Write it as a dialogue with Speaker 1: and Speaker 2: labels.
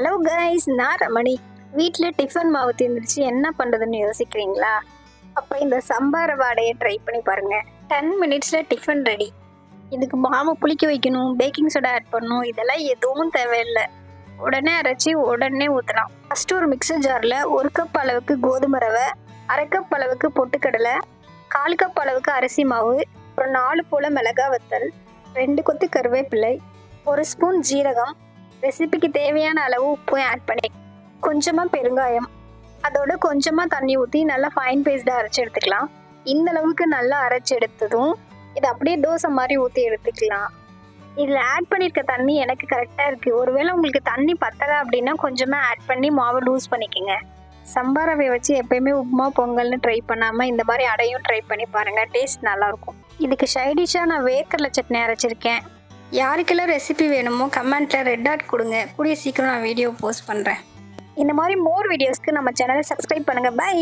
Speaker 1: Hello guys நான் ரமணி. வீட்டில் tiffin மாவு தீர்ந்துருச்சு என்ன பண்ணுறதுன்னு யோசிக்கிறீங்களா? அப்போ இந்த சம்பார வாடையை ட்ரை பண்ணி பாருங்க. டென் மினிட்ஸில் டிஃபன் ரெடி இதுக்கு மாவு புளிக்க வைக்கணும் பேக்கிங் சோடா ஆட் பண்ணணும் இதெல்லாம் எதுவும் தேவையில்லை. உடனே அரைச்சி உடனே ஊற்றலாம் ஃபஸ்ட்டு ஒரு மிக்சர் ஜாரில் ஒரு கப் அளவுக்கு கோதுமை ரவை அரை கப் அளவுக்கு பொட்டுக்கடலை கால் கப் அளவுக்கு அரிசி மாவு அப்புறம் நாலு போல மிளகா வத்தல் ரெண்டு கொத்து கருவேப்பிலை ஒரு ஸ்பூன் ஜீரகம் ரெசிபிக்கு தேவையான அளவு உப்பும் ஆட் பண்ணி கொஞ்சமாக பெருங்காயம் அதோட கொஞ்சமாக தண்ணி ஊற்றி நல்லா ஃபைன் பேஸ்டாக அரைச்சி எடுத்துக்கலாம். இந்த அளவுக்கு நல்லா அரைச்சி எடுத்ததும் இதை அப்படியே தோசை மாதிரி ஊற்றி எடுத்துக்கலாம். இதில் ஆட் பண்ணியிருக்க தண்ணி எனக்கு கரெக்டாக இருக்குது ஒருவேளை உங்களுக்கு தண்ணி பத்தலை அப்படின்னா கொஞ்சமாக ஆட் பண்ணி மாவை லூஸ் பண்ணிக்கோங்க. சம்பாரவை வச்சு எப்பயுமே உப்புமா பொங்கல்னு ட்ரை பண்ணாமல் இந்த மாதிரி அடையும் ட்ரை பண்ணி பாருங்கள் டேஸ்ட் நல்லாயிருக்கும் இதுக்கு சைடிஷாக நான் வேர்க்கடலை சட்னி அரைச்சிருக்கேன். யாருக்கெல்லாம் ரெசிபி வேணுமோ கமெண்ட்டில் ரெட் டாட் கொடுங்க. கூடிய சீக்கிரம் நான் வீடியோ போஸ்ட் பண்ணுறேன் இந்த மாதிரி மோர் வீடியோஸ்க்கு நம்ம சேனலை சப்ஸ்கிரைப் பண்ணுங்கள் பை